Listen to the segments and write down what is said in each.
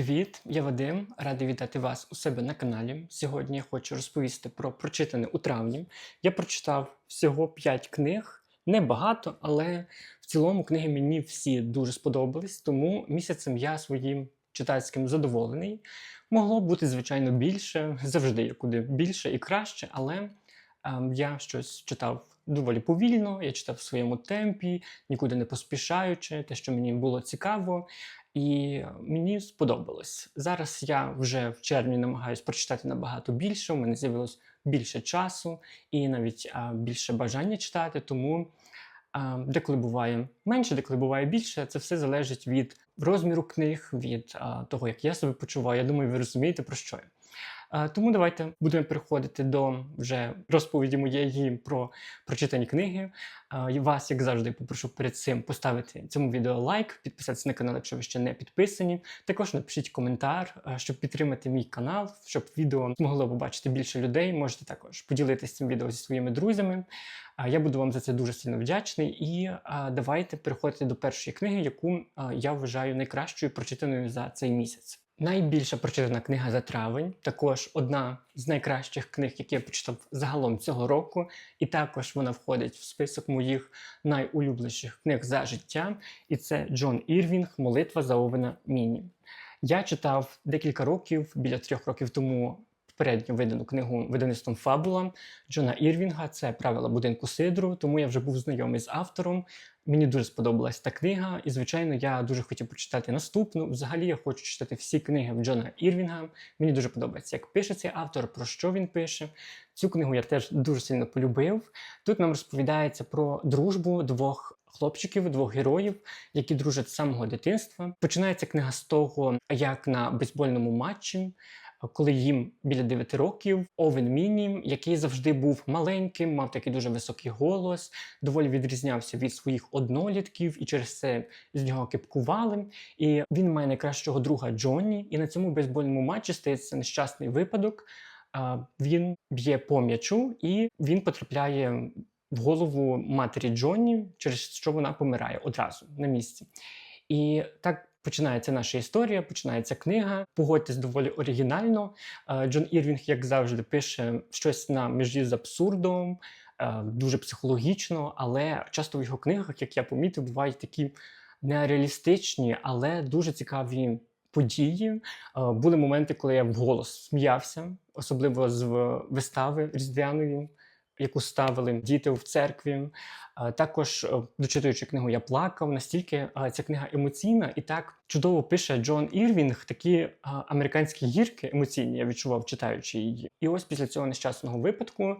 Привіт, я Вадим. Радий вітати вас у себе на каналі. Сьогодні я хочу розповісти про прочитане у травні. Я прочитав всього 5 книг, небагато, але в цілому книги мені всі дуже сподобались, тому місяцем я своїм читацьким задоволений. Могло бути, звичайно, більше, завжди є куди більше і краще, але ем, я щось читав доволі повільно, я читав в своєму темпі, нікуди не поспішаючи, те, що мені було цікаво. І мені сподобалось. Зараз я вже в червні намагаюся прочитати набагато більше. У мене з'явилось більше часу і навіть а, більше бажання читати. Тому деколи буває менше, деколи буває більше. Це все залежить від розміру книг, від того, як я себе почуваю. Я думаю, ви розумієте про що я. Тому давайте будемо переходити до вже розповіді моєї про прочитані книги. Вас, як завжди, попрошу перед цим поставити цьому відео лайк, підписатися на канал, якщо ви ще не підписані. Також напишіть коментар, щоб підтримати мій канал, щоб відео змогло побачити більше людей. Можете також поділитися цим відео зі своїми друзями. Я буду вам за це дуже сильно вдячний. І давайте переходити до першої книги, яку я вважаю найкращою прочитаною за цей місяць. Найбільша прочитана книга за травень, також одна з найкращих книг, які я прочитав загалом цього року, і також вона входить в список моїх найулюбленіших книг за життя. І це Джон Ірвінг Молитва за Овена Міні. Я читав декілька років, біля трьох років тому попередньо видану книгу видавництвом Фабула Джона Ірвінга. Це правила будинку Сидру, тому я вже був знайомий з автором. Мені дуже сподобалась та книга, і, звичайно, я дуже хотів прочитати наступну. Взагалі, я хочу читати всі книги Джона Ірвінга. Мені дуже подобається, як пише цей автор, про що він пише. Цю книгу я теж дуже сильно полюбив. Тут нам розповідається про дружбу двох хлопчиків, двох героїв, які дружать з самого дитинства. Починається книга з того, як на бейсбольному матчі. Коли їм біля 9 років Овен Міні, який завжди був маленьким, мав такий дуже високий голос, доволі відрізнявся від своїх однолітків, і через це з нього кипкували. І він має найкращого друга Джонні. І на цьому бейсбольному матчі стається нещасний випадок. Він б'є по м'ячу, і він потрапляє в голову матері Джонні, через що вона помирає одразу на місці. І так починається наша історія, починається книга. Погодьтесь доволі оригінально. Е, Джон Ірвінг, як завжди, пише щось на межі з абсурдом, е, дуже психологічно, але часто в його книгах, як я помітив, бувають такі нереалістичні, але дуже цікаві. Події Е, були моменти, коли я вголос сміявся, особливо з вистави різдвяної, яку ставили діти в церкві. Е, Також, е, дочитуючи книгу, я плакав. Настільки е, ця книга емоційна, і так чудово пише Джон Ірвінг такі американські гірки емоційні, я відчував, читаючи її. І ось після цього нещасного випадку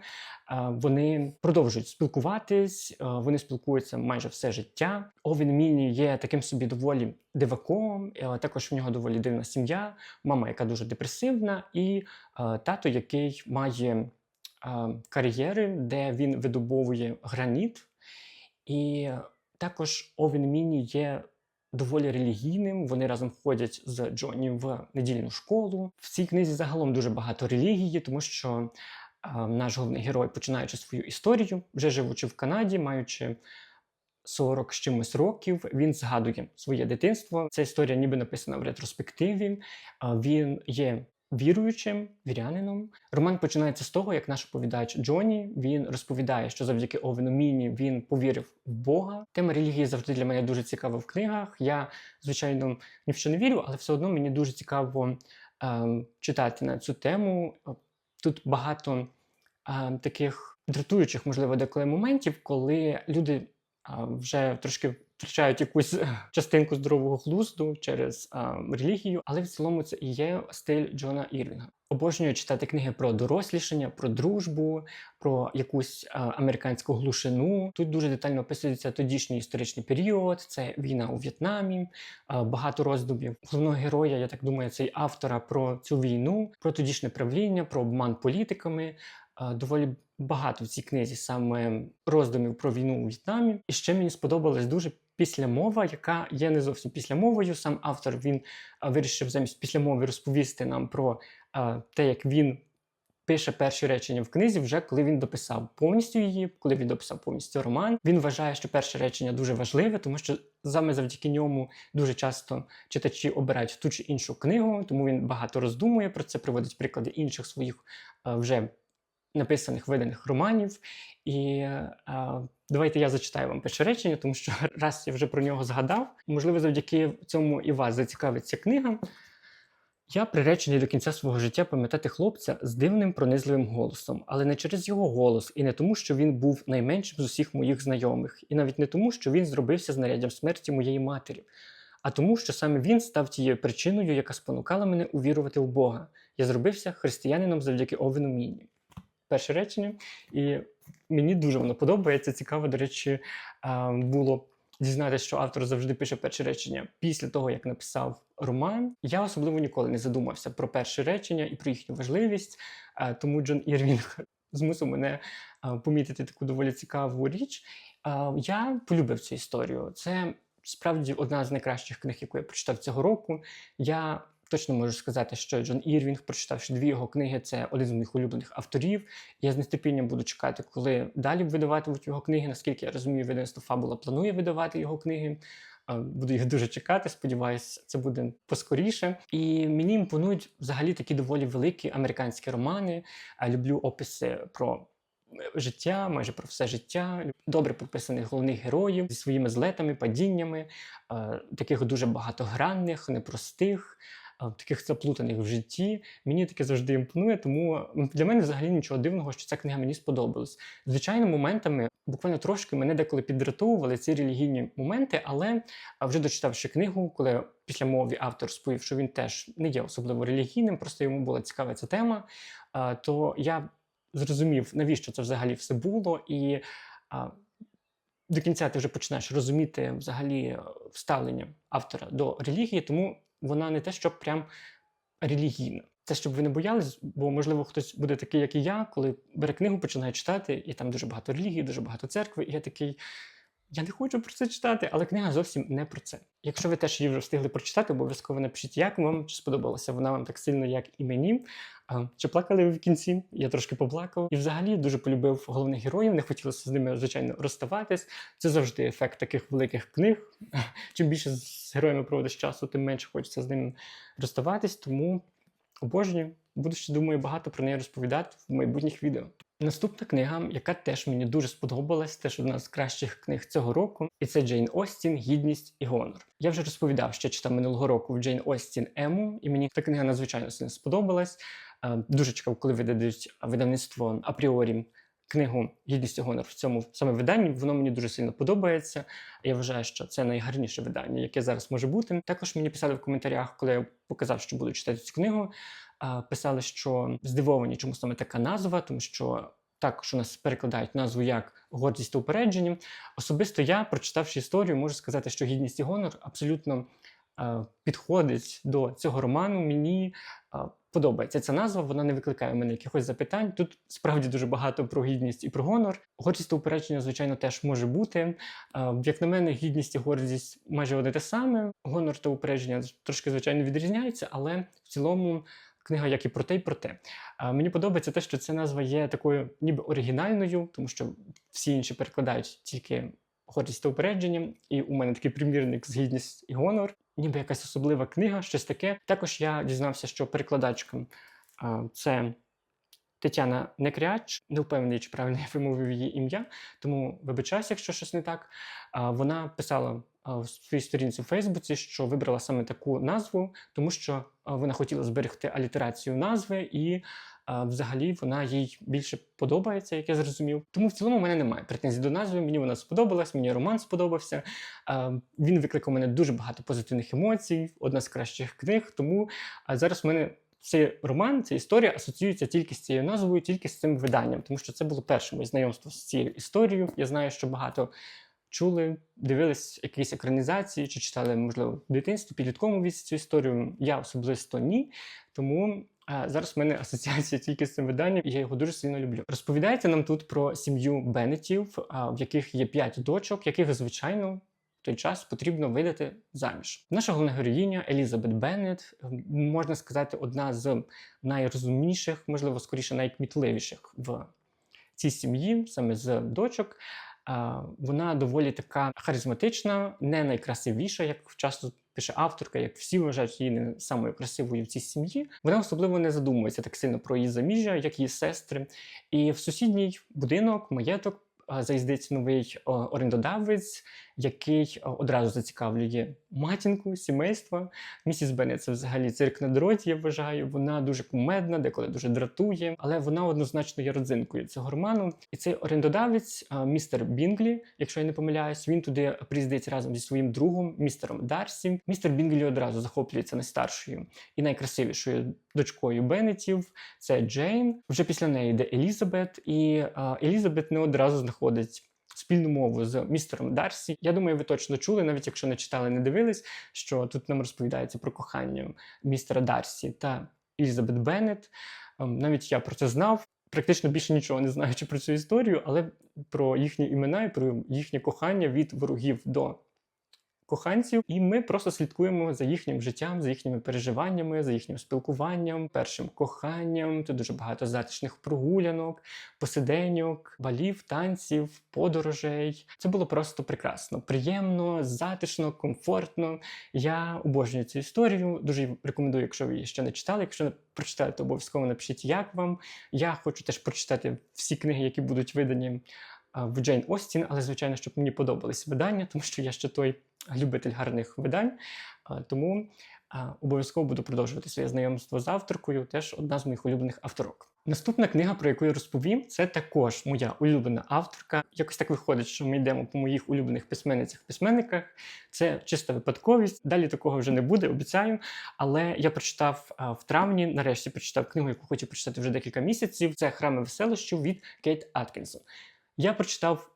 вони продовжують спілкуватись, вони спілкуються майже все життя. Овін Міні є таким собі доволі диваком, також в нього доволі дивна сім'я, мама, яка дуже депресивна, і тато, який має кар'єри, де він видобовує граніт. І також Овен Міні є доволі релігійним. Вони разом ходять з Джонні в недільну школу. В цій книзі загалом дуже багато релігії, тому що наш головний герой, починаючи свою історію, вже живучи в Канаді, маючи 40 з чимось років, він згадує своє дитинство. Ця історія ніби написана в ретроспективі. Він є віруючим вірянином. Роман починається з того, як наш оповідач Джоні він розповідає, що завдяки Овену Міні він повірив в Бога. Тема релігії завжди для мене дуже цікава в книгах. Я, звичайно, ні в що не вірю, але все одно мені дуже цікаво ем, читати на цю тему. Тут багато ем, таких дратуючих, можливо, деколи моментів, коли люди вже трошки втрачають якусь е, частинку здорового глузду через а, релігію, але в цілому це і є стиль Джона Ірвінга. Обожнюю читати книги про дорослішання, про дружбу, про якусь а, американську глушину. Тут дуже детально описується тодішній історичний період, це війна у В'єтнамі, багато роздумів головного героя. Я так думаю, цей автора про цю війну, про тодішнє правління, про обман політиками. Доволі багато в цій книзі саме роздумів про війну у В'єтнамі. І ще мені сподобалась дуже післямова, яка є не зовсім післямовою. Сам автор він вирішив замість післямови розповісти нам про а, те, як він пише перші речення в книзі, вже коли він дописав повністю її, коли він дописав повністю роман. Він вважає, що перше речення дуже важливе, тому що саме завдяки ньому дуже часто читачі обирають ту чи іншу книгу, тому він багато роздумує про це, приводить приклади інших своїх е, вже написаних виданих романів. І давайте я зачитаю вам перше речення, тому що раз я вже про нього згадав. Можливо, завдяки цьому і вас зацікавиться книга. Я приречений до кінця свого життя пам'ятати хлопця з дивним пронизливим голосом, але не через його голос, і не тому, що він був найменшим з усіх моїх знайомих, і навіть не тому, що він зробився знаряддям смерті моєї матері, а тому, що саме він став тією причиною, яка спонукала мене увірувати в Бога. Я зробився християнином завдяки Овену Міні. Перше речення, і мені дуже воно подобається. Цікаво, до речі, було дізнатися, що автор завжди пише перше речення після того, як написав роман. Я особливо ніколи не задумався про перше речення і про їхню важливість. Тому Джон Ірвінг змусив мене помітити таку доволі цікаву річ. Я полюбив цю історію. Це справді одна з найкращих книг, яку я прочитав цього року. Я точно можу сказати, що Джон Ірвінг, прочитавши дві його книги, це один з моїх улюблених авторів. Я з нетерпінням буду чекати, коли далі видаватимуть його книги. Наскільки я розумію, видавництво Фабула планує видавати його книги. Е, Буду їх дуже чекати. Сподіваюсь, це буде поскоріше. І мені імпонують взагалі такі доволі великі американські романи. Е, Люблю описи про е, життя, майже про все життя. Добре прописаних головних героїв зі своїми злетами, падіннями, таких дуже багатогранних, непростих. Таких заплутаних в житті мені таке завжди імпонує, тому для мене взагалі нічого дивного, що ця книга мені сподобалась. Звичайно, моментами буквально трошки мене деколи підратовували ці релігійні моменти, але вже дочитавши книгу, коли після мови автор розповів, що він теж не є особливо релігійним, просто йому була цікава ця тема, то я зрозумів, навіщо це взагалі все було, і до кінця ти вже починаєш розуміти взагалі е, вставлення автора до релігії, тому вона не те, що прям релігійна. Це щоб ви не боялись, бо можливо хтось буде такий, як і я, коли бере книгу, починає читати, і там дуже багато релігії, дуже багато церкви, і я такий. Я не хочу про це читати, але книга зовсім не про це. Якщо ви теж її вже встигли прочитати, обов'язково напишіть, як вам чи сподобалася вона вам так сильно, як і мені. Чи плакали ви в кінці? Я трошки поплакав. І взагалі дуже полюбив головних героїв. Не хотілося з ними, звичайно, розставатись. Це завжди ефект таких великих книг. Чим більше з героями проводиш часу, тим менше хочеться з ними розставатись. Тому обожнюю. Буду ще думаю багато про неї розповідати в майбутніх відео. Наступна книга, яка теж мені дуже сподобалась, теж одна з кращих книг цього року, і це Джейн Остін, Гідність і Гонор. Я вже розповідав, що читав минулого року в Джейн Остін Ему, і мені та книга надзвичайно сподобалась. Е, Дуже чекав, коли видадуть видавництво апріорі книгу Гідність і Гонор в цьому саме виданні. Воно мені дуже сильно подобається. Я вважаю, що це найгарніше видання, яке зараз може бути. Також мені писали в коментарях, коли я показав, що буду читати цю книгу. Писали, що здивовані, чому саме така назва, тому що також у нас перекладають назву як гордість та упередження. Особисто я, прочитавши історію, можу сказати, що гідність і гонор абсолютно е, підходить до цього роману. Мені е, подобається ця назва, вона не викликає в мене якихось запитань. Тут справді дуже багато про гідність і про гонор. Гордість та упередження, звичайно, теж може бути. Е, як на мене, гідність і гордість майже одне те саме. Гонор та упередження трошки, звичайно, відрізняються, але в цілому. Книга як і про те, і про те. А, мені подобається те, що ця назва є такою ніби оригінальною, тому що всі інші перекладають тільки гордість та упередження, і у мене такий примірник з гідність і гонор, ніби якась особлива книга, щось таке. Також я дізнався, що перекладачка це Тетяна Некряч, не впевнений, чи правильно я вимовив її ім'я, тому вибачаюся, якщо щось не так. Вона писала в своїй сторінці в Фейсбуці, що вибрала саме таку назву, тому що вона хотіла зберегти алітерацію назви, і взагалі вона їй більше подобається, як я зрозумів. Тому в цілому в мене немає претензій до назви. Мені вона сподобалась, мені роман сподобався. Він викликав мене дуже багато позитивних емоцій, одна з кращих книг. Тому зараз в мене. Цей роман, ця історія асоціюється тільки з цією назвою, тільки з цим виданням, тому що це було перше моє знайомство з цією історією. Я знаю, що багато чули, дивились якісь екранізації чи читали, можливо, в дитинстві, підлітковому віці цю історію. Я особисто ні. Тому а, зараз в мене асоціація тільки з цим виданням, і я його дуже сильно люблю. Розповідається нам тут про сім'ю Беннетів, а, в яких є п'ять дочок, яких, звичайно, в той час потрібно видати заміж. Наша головна героїня Елізабет Беннет, можна сказати, одна з найрозумніших, можливо, скоріше найкмітливіших в цій сім'ї, саме з дочок. Вона доволі така харизматична, не найкрасивіша, як часто пише авторка, як всі вважають її не самою красивою в цій сім'ї. Вона особливо не задумується так сильно про її заміжжя, як її сестри. І в сусідній будинок, маєток, заїздить новий орендодавець, який одразу зацікавлює матінку, сімейства. Місіс Беннет це взагалі цирк на дроті, я вважаю. Вона дуже кумедна, деколи дуже дратує, але вона однозначно є родзинкою цього роману. І цей орендодавець, містер Бінглі, якщо я не помиляюсь, він туди приїздить разом зі своїм другом, містером Дарсі. Містер Бінглі одразу захоплюється найстаршою і найкрасивішою дочкою Беннетів. Це Джейн. Вже після неї йде Елізабет, і Елізабет не одразу знаходить. Спільну мову з містером Дарсі. Я думаю, ви точно чули, навіть якщо не читали, не дивились, що тут нам розповідається про кохання містера Дарсі та Елізабет Беннет. Ем, Навіть я про це знав. Практично більше нічого не знаючи про цю історію, але про їхні імена і про їхнє кохання від ворогів до коханців. І ми просто слідкуємо за їхнім життям, за їхніми переживаннями, за їхнім спілкуванням, першим коханням. Тут дуже багато затишних прогулянок, посиденьок, балів, танців, подорожей. Це було просто прекрасно, приємно, затишно, комфортно. Я обожнюю цю історію. Дуже рекомендую, якщо ви її ще не читали. Якщо не прочитали, то обов'язково напишіть, як вам. Я хочу теж прочитати всі книги, які будуть видані в Джейн Остін, але звичайно, щоб мені подобались видання, тому що я ще той любитель гарних видань. Тому обов'язково буду продовжувати своє знайомство з авторкою, теж одна з моїх улюблених авторок. Наступна книга, про яку я розповім, це також моя улюблена авторка. Якось так виходить, що ми йдемо по моїх улюблених письменницях-письменниках. Це чиста випадковість. Далі такого вже не буде, обіцяю. Але я прочитав в травні, нарешті прочитав книгу, яку хочу прочитати вже декілька місяців. Це Храми веселощів від Кейт Аткінсон. Я прочитав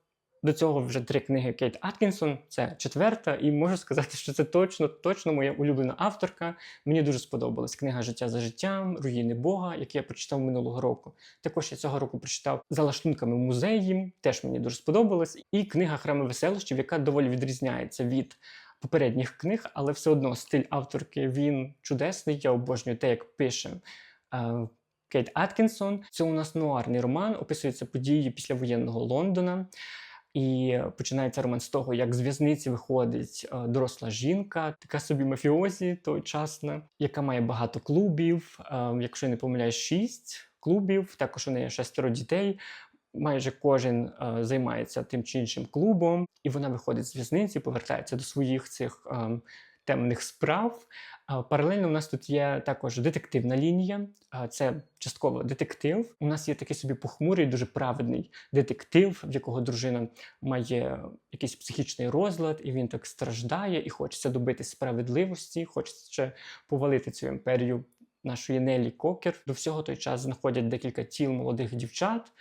до цього вже три книги Кейт Аткінсон, це четверта, і можу сказати, що це точно, точно моя улюблена авторка. Мені дуже сподобалась книга Життя за життям, Руїни Бога, яку я прочитав минулого року. Також я цього року прочитав за лаштунками музеї, теж мені дуже сподобалось. І книга Храми веселощів, яка доволі відрізняється від попередніх книг, але все одно стиль авторки він чудесний. Я обожнюю те, як пише. е, Кейт Аткінсон. Це у нас нуарний роман, описуються події післявоєнного Лондона. І починається роман з того, як з в'язниці виходить е, доросла жінка, така собі мафіозі тогочасна, яка має багато клубів. е, якщо я не помиляюсь, шість клубів. Також у неї шестеро дітей. Майже кожен е, займається тим чи іншим клубом, і вона виходить з в'язниці, повертається до своїх цих е, темних справ. Паралельно у нас тут є також детективна лінія. Це частково детектив. У нас є такий собі похмурий, дуже праведний детектив, в якого дружина має якийсь психічний розлад, і він так страждає, і хочеться добитись справедливості, хочеться повалити цю імперію нашої Нелі Кокер. До всього той час знаходять декілька тіл молодих дівчат.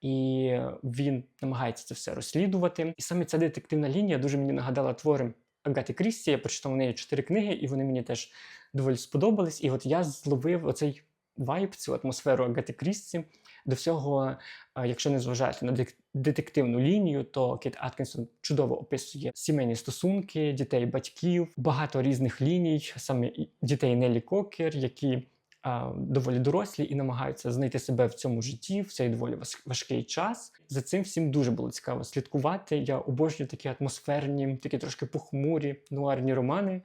І він намагається це все розслідувати. І саме ця детективна лінія дуже мені нагадала твори Агати Крісті. Я прочитав у неї чотири книги, і вони мені теж доволі сподобались. І от я зловив оцей вайб, цю атмосферу Агати Крісті. До всього, якщо не зважати на детективну лінію, то Кіт Аткінсон чудово описує сімейні стосунки, дітей, батьків, багато різних ліній, саме дітей Нелі Кокер, які доволі дорослі і намагаються знайти себе в цьому житті в цей доволі важ- важкий час. За цим всім дуже було цікаво слідкувати. Я обожнюю такі атмосферні, такі трошки похмурі нуарні романи.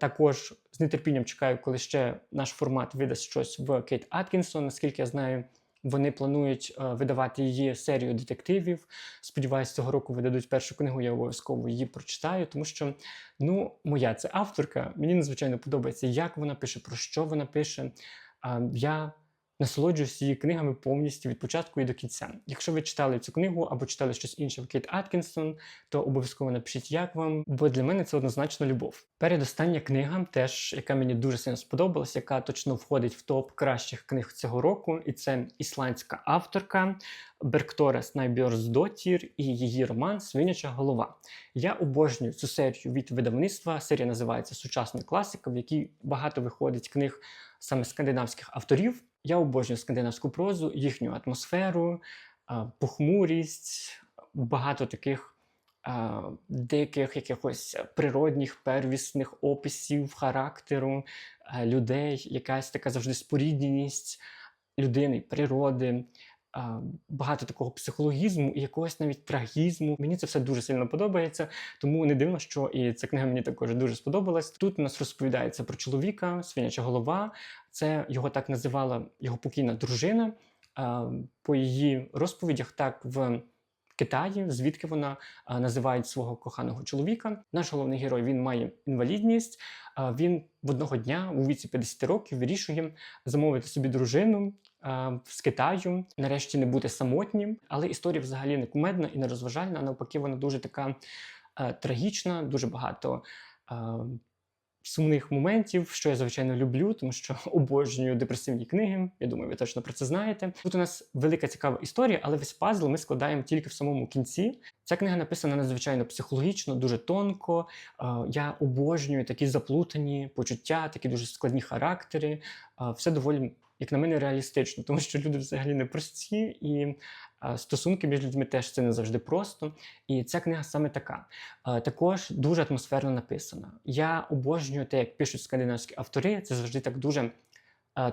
Також з нетерпінням чекаю, коли ще наш формат видасть щось в Кейт Аткінсон. Наскільки я знаю, вони планують е, видавати її серію детективів. Сподіваюсь, цього року видадуть першу книгу. Я обов'язково її прочитаю, тому що ну, моя це авторка. Мені надзвичайно подобається, як вона пише, про що вона пише. Я насолоджуюся її книгами повністю від початку і до кінця. Якщо ви читали цю книгу або читали щось інше в Кейт Аткінсон, то обов'язково напишіть, як вам, бо для мене це однозначно любов. Передостання книга, теж яка мені дуже сильно сподобалась, яка точно входить в топ кращих книг цього року, і це ісландська авторка Берктора Снайбьорсдотір і її роман Свиняча голова. Я обожнюю цю серію від видавництва. Серія називається Сучасна класика, в якій багато виходить книг саме скандинавських авторів. Я обожнюю скандинавську прозу, їхню атмосферу, похмурість, багато таких диких, якихось природних первісних описів характеру людей, якась така завжди спорідненість людини, природи. Багато такого психологізму і якогось навіть трагізму. Мені це все дуже сильно подобається, тому не дивно, що і ця книга мені також дуже сподобалась. Тут у нас розповідається про чоловіка, свиняча голова. Це його так називала його покійна дружина. По її розповідях, так в Китаї, звідки вона а, називають свого коханого чоловіка. Наш головний герой він має інвалідність. Він в одного дня у віці 50 років вирішує замовити собі дружину з Китаю, нарешті не бути самотнім. Але історія взагалі не кумедна і не розважальна. Навпаки, вона дуже така трагічна, дуже багато. Сумних моментів, що я звичайно люблю, тому що обожнюю депресивні книги. Я думаю, ви точно про це знаєте. Тут у нас велика цікава історія, але весь пазл ми складаємо тільки в самому кінці. Ця книга написана надзвичайно психологічно, дуже тонко. Е, Я обожнюю такі заплутані почуття, такі дуже складні характери. Е, Все доволі, як на мене, реалістично, тому що люди взагалі не прості, і стосунки між людьми теж це не завжди просто. І ця книга саме така. Також дуже атмосферно написана. Я обожнюю те, як пишуть скандинавські автори. Це завжди так дуже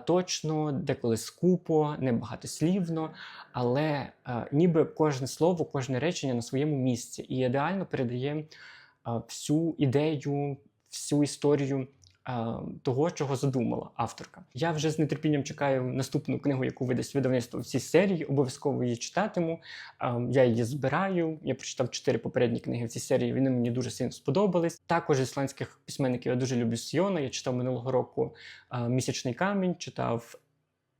точно, деколи скупо, небагатослівно, але ніби кожне слово, кожне речення на своєму місці і ідеально передає всю ідею, всю історію. Того, чого задумала авторка. Я вже з нетерпінням чекаю наступну книгу, яку видасть видавництво в цій серії. Обов'язково її читатиму. Я її збираю. Я прочитав чотири попередні книги в цій серії. Вони мені дуже сильно сподобались. Також ісландських письменників я дуже люблю Сіона. Я читав минулого року Місячний камінь, читав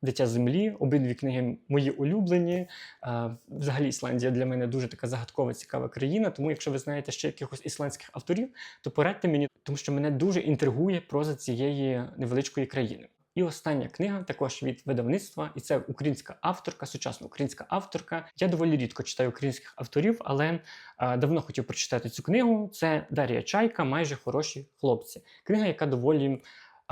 Дитя землі. Обидві книги мої улюблені. Е, Взагалі, Ісландія для мене дуже така загадкова, цікава країна. Тому, якщо ви знаєте ще якихось ісландських авторів, то порадьте мені, тому що мене дуже інтригує проза цієї невеличкої країни. І остання книга також від видавництва, і це українська авторка, сучасна українська авторка. Я доволі рідко читаю українських авторів, але е, давно хотів прочитати цю книгу. Це Дар'я Чайка, майже хороші хлопці. Книга, яка доволі а,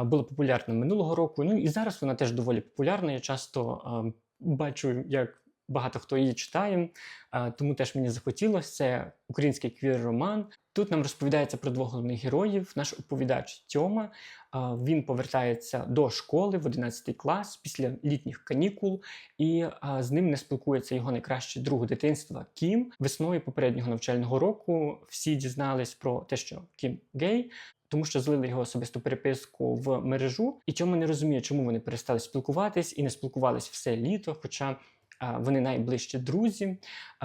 була популярна минулого року. Ну і зараз вона теж доволі популярна. Я часто а, бачу, як багато хто її читає, а, тому теж мені захотілося. Це український квір-роман. Тут нам розповідається про двох головних героїв. Наш оповідач Тьома. Він повертається до школи в 11 клас після літніх канікул, і з ним не спілкується його найкращий друг дитинства Кім. Весною попереднього навчального року всі дізнались про те, що Кім гей, тому що злили його особисту переписку в мережу, і цьому не розуміє, чому вони перестали спілкуватись і не спілкувались все літо. Хоча вони найближчі друзі.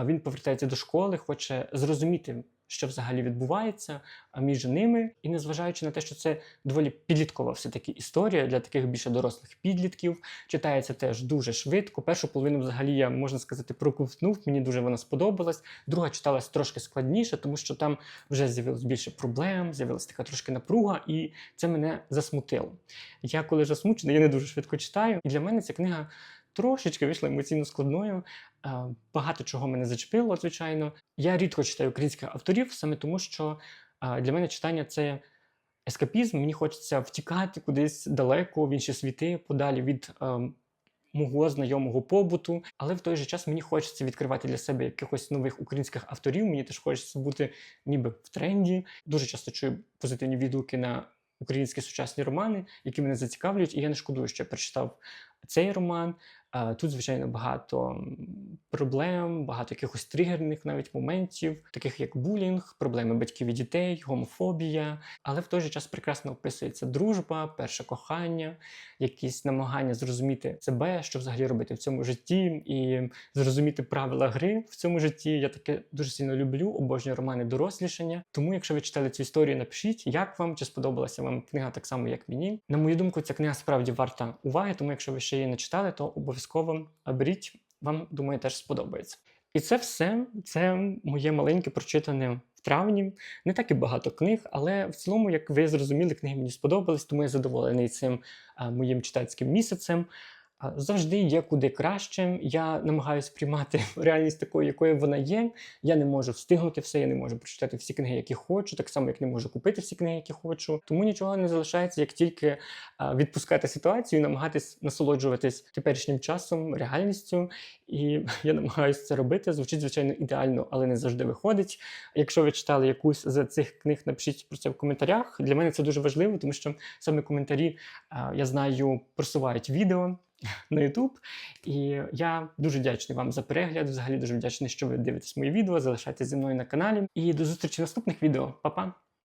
Він повертається до школи, хоче зрозуміти, що взагалі відбувається між ними, і незважаючи на те, що це доволі підліткова все-таки історія для таких більше дорослих підлітків, читається теж дуже швидко. Першу половину взагалі я можна сказати проковтнув. Мені дуже вона сподобалась. Друга читалась трошки складніше, тому що там вже з'явилось більше проблем, з'явилася така трошки напруга, і це мене засмутило. Я коли засмучений, я не дуже швидко читаю. І для мене ця книга трошечки вийшла емоційно складною. Е, Багато чого мене зачепило, звичайно. Я рідко читаю українських авторів, саме тому, що е, для мене читання це ескапізм. Мені хочеться втікати кудись далеко в інші світи, подалі від е, мого знайомого побуту. Але в той же час мені хочеться відкривати для себе якихось нових українських авторів. Мені теж хочеться бути ніби в тренді. Дуже часто чую позитивні відгуки на українські сучасні романи, які мене зацікавлюють, і я не шкодую, що я прочитав цей роман. Тут, звичайно, багато проблем, багато якихось тригерних навіть моментів, таких як булінг, проблеми батьків і дітей, гомофобія. Але в той же час прекрасно описується дружба, перше кохання, якісь намагання зрозуміти себе, що взагалі робити в цьому житті, і зрозуміти правила гри в цьому житті. Я таке дуже сильно люблю, обожнюю романи дорослішання. Тому, якщо ви читали цю історію, напишіть, як вам чи сподобалася вам книга так само, як мені. На мою думку, ця книга справді варта уваги, тому якщо ви ще її не читали, то обов'язково беріть, вам думаю, теж сподобається. І це все. Це моє маленьке прочитане в травні. Не так і багато книг, але в цілому, як ви зрозуміли, книги мені сподобались, тому я задоволений цим моїм читацьким місяцем. Завжди є куди краще. Я намагаюся приймати реальність такою, якою вона є. Я не можу встигнути все, я не можу прочитати всі книги, які хочу, так само як не можу купити всі книги, які хочу. Тому нічого не залишається, як тільки відпускати ситуацію, і намагатись насолоджуватись теперішнім часом, реальністю. І я намагаюся це робити. Звучить звичайно ідеально, але не завжди виходить. Якщо ви читали якусь з цих книг, напишіть про це в коментарях. Для мене це дуже важливо, тому що саме коментарі я знаю просувають відео на YouTube. І я дуже вдячний вам за перегляд. Взагалі дуже вдячний, що ви дивитесь мої відео. Залишайтеся зі мною на каналі. І до зустрічі в наступних відео. Па-па!